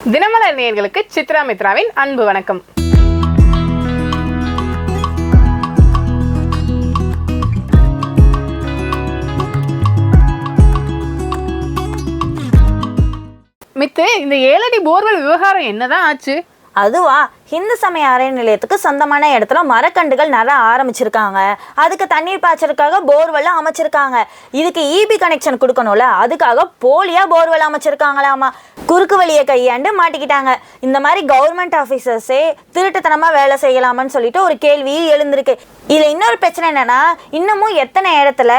தினமலர் நேர்களுக்கு சித்ரா மித்ராவின் அன்பு வணக்கம். மித்து இந்த ஏழடி போர்வெல் விவகாரம் என்னதான் ஆச்சு? அதுவா இந்து சமய அறநிலையத்துக்கு சொந்தமான இடத்துல மரக்கண்டுகள் நட ஆரம்பிச்சிருக்காங்க. அதுக்கு தண்ணீர் பாய்ச்சறதுக்காக போர்வெல் அமைச்சிருக்காங்க. இதுக்கு இபி கனெக்ஷன் கொடுக்கணும்ல? அதுக்காக போலியா போர்வெல் அமைச்சிருக்காங்களாமா? குறுக்கு வழியை கையாண்டு மாட்டிக்கிட்டாங்க. இந்த மாதிரி கவர்மெண்ட் ஆஃபீஸர்ஸே திருட்டுத்தனமா வேலை செய்யலாமான்னு சொல்லிட்டு ஒரு கேள்வி எழுந்திருக்கு. இதில் இன்னொரு பிரச்சனை என்னன்னா இன்னமும் எத்தனை இடத்துல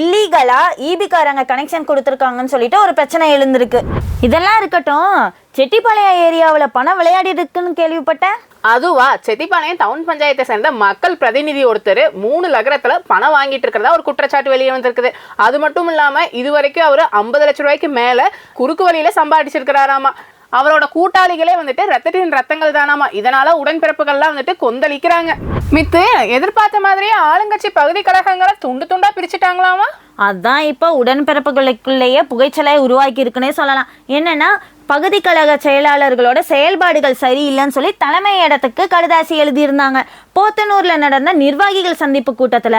இல்லீகலாக ஈபிக்காரங்க கனெக்ஷன் கொடுத்துருக்காங்கன்னு சொல்லிட்டு ஒரு பிரச்சனை எழுந்திருக்கு. இதெல்லாம் இருக்கட்டும் செட்டிப்பாளையம் ஏரியாவில் பணம் விளையாடி இருக்குன்னு கேள்விப்பட்டேன். அதுவா செட்டிப்பாளையம் டவுன் பஞ்சாயத்தை சேர்ந்த மக்கள் பிரதிநிதி ஒருத்தர் மூணு நகரத்தில் பணம் வாங்கிட்டு இருக்கிறதா ஒரு குற்றச்சாட்டு வெளியே வந்திருக்குது. அது மட்டும் இல்லாமல் இது வரைக்கும் அவர் ஐம்பது லட்சம் ரூபாய்க்கு மேலே குறுக்கு வழியில சம்பாதிச்சிருக்கிறாராமா. அவரோட கூட்டாளிகளே வந்துட்டு ரத்தத்தின் ரத்தங்கள் தானாமா. இதனால உடன்பிறப்புகள்லாம் வந்துட்டு கொந்தளிக்கிறாங்க. மித்து எதிர்பார்த்த மாதிரியே ஆளுங்கட்சி பகுதி கழகங்களை துண்டு துண்டா பிரிச்சுட்டாங்களாமா? அதான் இப்போ உடன்பிறப்புகளுக்குள்ளேயே புகைச்சலை உருவாக்கி இருக்குன்னே சொல்லலாம். என்னன்னா பகுதி கழக செயலாளர்களோட செயல்பாடுகள் சரியில்லைன்னு சொல்லி தலைமை இடத்துக்கு கடுதாசி எழுதியிருந்தாங்க. போத்தனூர்ல நடந்த நிர்வாகிகள் சந்திப்பு கூட்டத்துல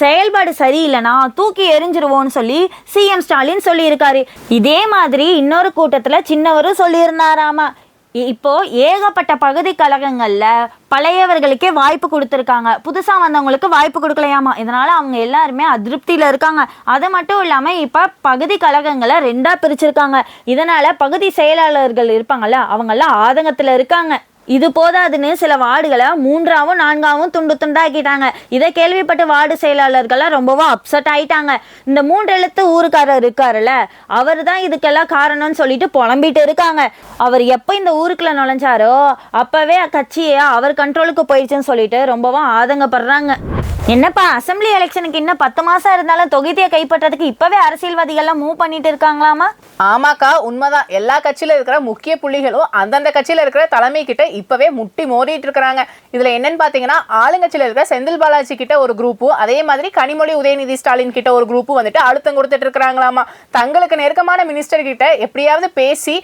செயல்பாடு சரியில்லைனா தூக்கி எரிஞ்சிருவோம்னு சொல்லி சிஎம் ஸ்டாலின் சொல்லியிருக்காரு. இதே மாதிரி இன்னொரு கூட்டத்துல சின்னவரும் சொல்லியிருந்தாராமா. இப்போ ஏகப்பட்ட பகுதி கழகங்கள்ல பழையவர்களுக்கே வாய்ப்பு கொடுத்துருக்காங்க. புதுசா வந்தவங்களுக்கு வாய்ப்பு கொடுக்கலையாமா? இதனால அவங்க எல்லாருமே அதிருப்தியில இருக்காங்க. அது மட்டும் இல்லாம இப்ப பகுதி கழகங்களை ரெண்டா பிரிச்சிருக்காங்க. இதனால பகுதி செயலாளர்கள் இருப்பாங்கல்ல அவங்க எல்லாம் ஆதங்கத்துல இருக்காங்க. இது போதாதுன்னு சில வார்டுகளை மூன்றாவும் நான்காவும் துண்டு துண்டாக்கிட்டாங்க. இதை கேள்விப்பட்ட வார்டு செயலாளர்கள்லாம் ரொம்பவும் அப்செட் ஆயிட்டாங்க. இந்த மூன்று எழுத்து ஊருக்காரர் இருக்காருல்ல அவர் தான் இதுக்கெல்லாம் காரணம்னு சொல்லிட்டு புலம்பிட்டு இருக்காங்க. அவர் எப்போ இந்த ஊருக்குள்ள நுழைஞ்சாரோ அப்பவே கட்சியை அவர் கண்ட்ரோலுக்கு போயிடுச்சுன்னு சொல்லிட்டு ரொம்பவும் ஆதங்கப்படுறாங்க. என்னப்பா அசெம்பிளி எலெக்ஷனுக்கு இன்னும் பத்து மாசம் இருந்தாலும் தொகுதியை கைப்பற்றதுக்கு இப்பவே அரசியல்வாதிகள்லாம் மூவ் பண்ணிட்டு இருக்காங்களாமா? ஆமாக்கா உண்மைதான். எல்லா கட்சியில இருக்கிற முக்கிய புள்ளிகளும் அந்தந்த கட்சியில இருக்கிற தலைமை கிட்ட இப்பவே முட்டி மோதிட்டு இருக்கிறாங்க. இதுல என்னன்னு பாத்தீங்கன்னா ஆளுங்கட்சியில இருக்கிற செந்தில் பாலாஜி கிட்ட ஒரு குரூப்பும் அதே மாதிரி கனிமொழி உதயநிதி ஸ்டாலின் கிட்ட ஒரு குரூப்பும் வந்துட்டு அழுத்தம் கொடுத்துட்டு இருக்கிறாங்களாமா. தங்களுக்கு நெருக்கமான மினிஸ்டர் கிட்ட எப்படியாவது பேசி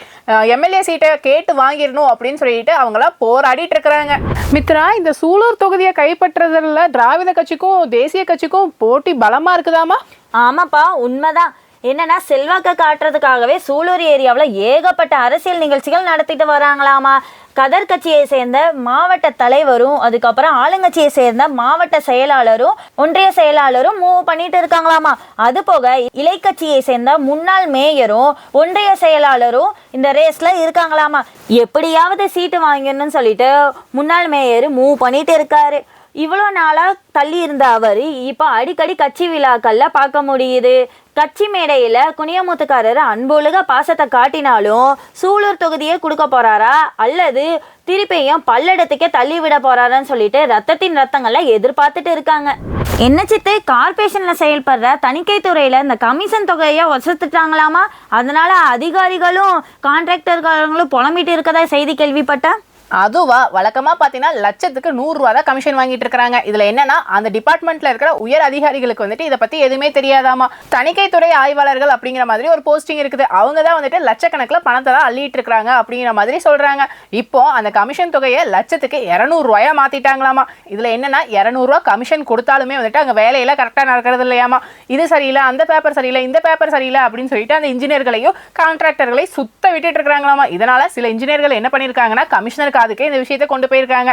எம்எல்ஏ சீட்டை கேட்டு வாங்கிடணும் அப்படின்னு சொல்லிட்டு அவங்களாம் போராடிட்டு இருக்கிறாங்க. மித்ரா இந்த சூலூர் தொகுதியை கைப்பற்றுறதுல திராவிட கட்சிக்கும் தேசிய கட்சிக்கும் போட்டி பலமா இருக்குதாமா ஆமாப்பா உண்மைதான். என்னன்னா செல்வாக்க காட்டுறதுக்காகவே சூலூர் ஏரியாவில் ஏகப்பட்ட அரசியல் நிகழ்ச்சிகள் நடத்திட்டு வராங்களாமா. கதர் கட்சியை சேர்ந்த மாவட்ட தலைவரும் அதுக்கப்புறம் ஆளுங்கட்சியை சேர்ந்த மாவட்ட செயலாளரும் ஒன்றிய செயலாளரும் மூவ் பண்ணிட்டு இருக்காங்களாமா. அது போக இலை கட்சியை சேர்ந்த முன்னாள் மேயரும் ஒன்றிய செயலாளரும் இந்த ரேஸ்ல இருக்காங்களாமா. எப்படியாவது சீட்டு வாங்கிடணும்னு சொல்லிட்டு முன்னாள் மேயர் மூவ் பண்ணிட்டு இருக்காரு. இவ்வளோ நாளாக தள்ளி இருந்த அவர் இப்போ அடிக்கடி கட்சி விழாக்களில் பார்க்க முடியுது. கட்சி மேடையில் குனியமுத்துக்காரர் அன்பொழுக பாசத்தை காட்டினாலும் சூலூர் தொகுதியே கொடுக்க போகிறாரா அல்லது திருப்பியும் பல்லடத்துக்கே தள்ளி விட போகிறாரான்னு சொல்லிட்டு ரத்தத்தின் ரத்தங்களை எதிர்பார்த்துட்டு இருக்காங்க. என்ன சித்து கார்பரேஷனில் செயல்படுற தணிக்கை துறையில் இந்த கமிஷன் தொகையை வசத்துட்டாங்களாமா அதனால அதிகாரிகளும் கான்ட்ராக்டர்களும் புலம்பிட்டு இருக்கதா செய்தி கேள்விப்பட்டேன். அதுவா வழக்கமாக பார்த்தீங்கன்னா லட்சத்துக்கு நூறுரூவா தான் கமிஷன் வாங்கிட்டு இருக்காங்க இதில் என்னன்னா அந்த டிபார்ட்மெண்ட்டில் இருக்கிற உயர் அதிகாரிகளுக்கு வந்துட்டு இதை பற்றி எதுவுமே தெரியாதாமா? தணிக்கைத்துறை ஆய்வாளர்கள் அப்படிங்கிற மாதிரி ஒரு போஸ்டிங் இருக்குது. அவங்க தான் வந்துட்டு லட்சக்கணக்கில் பணத்தை தான் அள்ளிட்டு இருக்காங்க அப்படிங்கிற மாதிரி சொல்கிறாங்க இப்போ அந்த கமிஷன் தொகையை லட்சத்துக்கு இரநூறுவாயா மாற்றிட்டாங்களாமா இதில் என்னன்னா இரநூறுவா கமிஷன் கொடுத்தாலுமே வந்துட்டு அங்கே வேலையில கரெக்டாக நடக்கிறது இல்லையாமா? இது சரியில்லை அந்த பேப்பர் சரியில்லை இந்த பேப்பர் சரியில்லை அப்படின்னு சொல்லிட்டு அந்த இன்ஜினியர்களையும் கான்ட்ராக்டர்களை சுத்த விட்டுட்டு இருக்கிறாங்களாமா? இதனால சில இன்ஜினியர்கள் என்ன பண்ணிருக்காங்கன்னா கமிஷனர் காதுக்கே இந்த விஷயத்தை கொண்டு போயிருக்காங்க.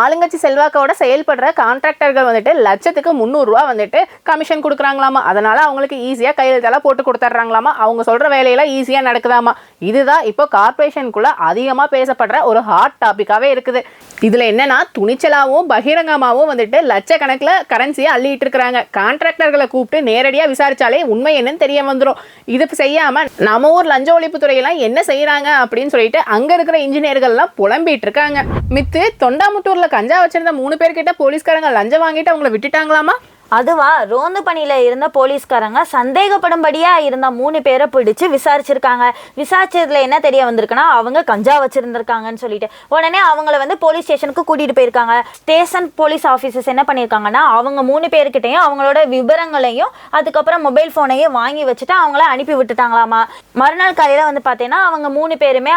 ஆளுங்கட்சி செல்வாக்கோட செயல்படுற கான்ட்ராக்டர்கள் வந்துட்டு லட்சத்துக்கு முந்நூறுரூவா வந்துட்டு கமிஷன் கொடுக்குறாங்களாமா. அதனால அவங்களுக்கு ஈஸியாக கையெழுத்தெல்லாம் போட்டு கொடுத்துட்றாங்களாமா அவங்க சொல்ற வேலையெல்லாம் ஈஸியாக நடக்குதாமா. இதுதான் இப்போ கார்பரேஷனுக்குள்ள அதிகமாக பேசப்படுற ஒரு ஹாட் டாபிக்காவே இருக்குது. இதுல என்னன்னா துணிச்சலாவும் பகிரங்கமாவும் வந்துட்டு லட்சக்கணக்கில் கரன்சியை அள்ளிட்டு இருக்கிறாங்க. கான்ட்ராக்டர்களை கூப்பிட்டு நேரடியாக விசாரிச்சாலே உண்மை என்னன்னு தெரிய வந்துடும் இது செய்யாம நம்ம ஊர் லஞ்ச ஒழிப்பு துறையெல்லாம் என்ன செய்யறாங்க அப்படின்னு சொல்லிட்டு அங்க இருக்கிற இன்ஜினியர்கள்லாம் புலம்பிட்டு இருக்காங்க. மித்து தொண்டாமுத்தூர்ல கஞ்சா வச்சிருந்த மூணு பேர்கிட்ட போலீஸ்காரங்க லஞ்சம் வாங்கிட்டு அவங்கள விட்டுட்டாங்களாமா? அதுவா ரோந்து பணியில இருந்த போலீஸ்காரங்க சந்தேகப்படும்படியா இருந்த மூணு பேரை பிடிச்சு விசாரிச்சிருக்காங்க. விசாரிச்சதுல என்ன தெரிய வந்திருக்குன்னா அவங்க கஞ்சா வச்சிருந்திருக்காங்கன்னு சொல்லிட்டு. உடனே அவங்கள வந்து போலீஸ் ஸ்டேஷனுக்கு கூட்டிட்டு போயிருக்காங்க. ஸ்டேஷன் போலீஸ் ஆஃபீஸர்ஸ் என்ன பண்ணியிருக்காங்கன்னா அவங்க மூணு பேர்கிட்டையும் அவங்களோட விவரங்களையும் அதுக்கப்புறம் மொபைல் ஃபோனையும் வாங்கி வச்சுட்டு அவங்கள அனுப்பி விட்டுட்டாங்களாமா. மறுநாள் காலையில வந்து பார்த்தீங்கன்னா அவங்க மூணு பேருமே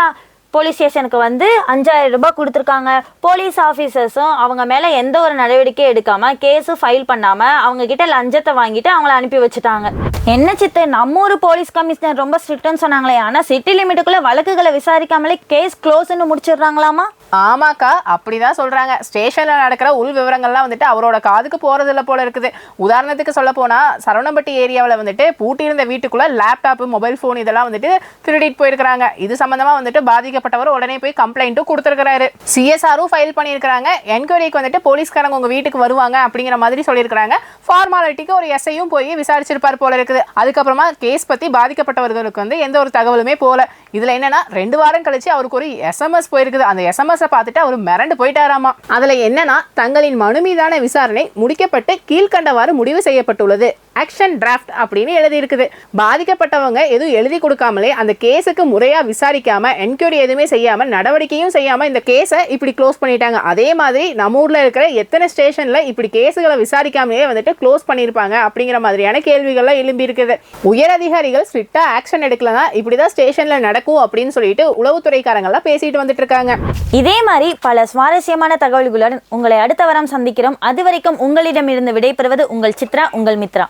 போலீஸ் ஸ்டேஷனுக்கு வந்து அஞ்சாயிரம் ரூபாய் கொடுத்துருக்காங்க. போலீஸ் ஆஃபீஸர்ஸும் அவங்க மேலே எந்த ஒரு நடவடிக்கையும் எடுக்காமல் கேஸும் ஃபைல் பண்ணாமல் அவங்க கிட்ட லஞ்சத்தை வாங்கிட்டு அவங்கள அனுப்பி வச்சுட்டாங்க. என்ன சித்து? நம்ம ஒரு போலீஸ் கமிஷனர் ரொம்ப ஸ்ட்ரிக்ட்னு சொன்னாங்களே. ஆனால் சிட்டி லிமிட்டுக்குள்ளே வழக்குகளை விசாரிக்காமலே கேஸ் க்ளோஸ்னு முடிச்சிடுறாங்களாமா? ஆமாக்கா அப்படிதான் சொல்றாங்க. ஸ்டேஷன்ல நடக்கிற உள் விவரங்கள்லாம் வந்துட்டு அவரோட காதுக்கு போறது இல்லை போல இருக்குது. உதாரணத்துக்கு சொல்ல போனா சரவணம்பட்டி ஏரியாவில் வந்துட்டு பூட்டியிருந்த வீட்டுக்குள்ள லேப்டாப் மொபைல் ஃபோன் இதெல்லாம் வந்துட்டு திருடிட்டு போயிருக்கிறாங்க. இது சம்பந்தமா வந்துட்டு பாதிக்கப்பட்டவர் உடனே போய் கம்ப்ளைண்ட்டும் கொடுத்துருக்கிறாரு. சிஎஸ்ஆரும் ஃபைல் பண்ணியிருக்கிறாங்க. என்கொயரிக்கு வந்துட்டு போலீஸ்காரங்க உங்க வீட்டுக்கு வருவாங்க அப்படிங்கிற மாதிரி சொல்லியிருக்கிறாங்க. ஃபார்மாலிட்டிக்கு ஒரு எஸ்ஐயும் போய் விசாரிச்சிருப்பார் போல இருக்குது. அதுக்கப்புறமா கேஸ் பத்தி பாதிக்கப்பட்டவர்களுக்கு வந்து எந்த ஒரு தகவலுமே போல. இதுல என்னன்னா ரெண்டு வாரம் கழிச்சு அவருக்கு ஒரு எஸ்எம்எஸ் போயிருக்குது. அந்த எஸ்எம்எஸ் பார்த்துட்டு அவர் மிரண்டு போயிட்டாராமா. அதுல என்னன்னா தங்களின் மனு மீதான விசாரணை முடிக்கப்பட்டு கீழ்கண்டவாறு முடிவு செய்யப்பட்டுள்ளது. ஆக்ஷன் டிராஃப்ட் அப்படின்னு எழுதியிருக்குது. பாதிக்கப்பட்டவங்க எதுவும் எழுதி கொடுக்காமலே அந்த கேஸுக்கு முறையாக விசாரிக்காம என்கொயரி எதுவுமே செய்யாமல் நடவடிக்கையும் செய்யாமல் இந்த கேஸை இப்படி க்ளோஸ் பண்ணிட்டாங்க. அதே மாதிரி நம்ம ஊரில் இருக்கிற எத்தனை ஸ்டேஷனில் இப்படி கேஸுகளை விசாரிக்காமலே வந்துட்டு க்ளோஸ் பண்ணியிருப்பாங்க அப்படிங்கிற மாதிரியான கேள்விகள்லாம் எழும்பி இருக்குது உயர் அதிகாரிகள் ஸ்ட்ரிக்டா ஆக்ஷன் எடுக்கலனா இப்படிதான் ஸ்டேஷனில் நடக்கும் அப்படின்னு சொல்லிட்டு உளவுத்துறைக்காரங்கள்லாம் பேசிட்டு வந்துட்டு இருக்காங்க. இதே மாதிரி பல சுவாரஸ்யமான தகவல்களுடன் உங்களை அடுத்த வாரம் சந்திக்கிறோம். அது வரைக்கும் உங்களிடமிருந்து விடைபெறுவது உங்கள் சித்ரா உங்கள் மித்ரா.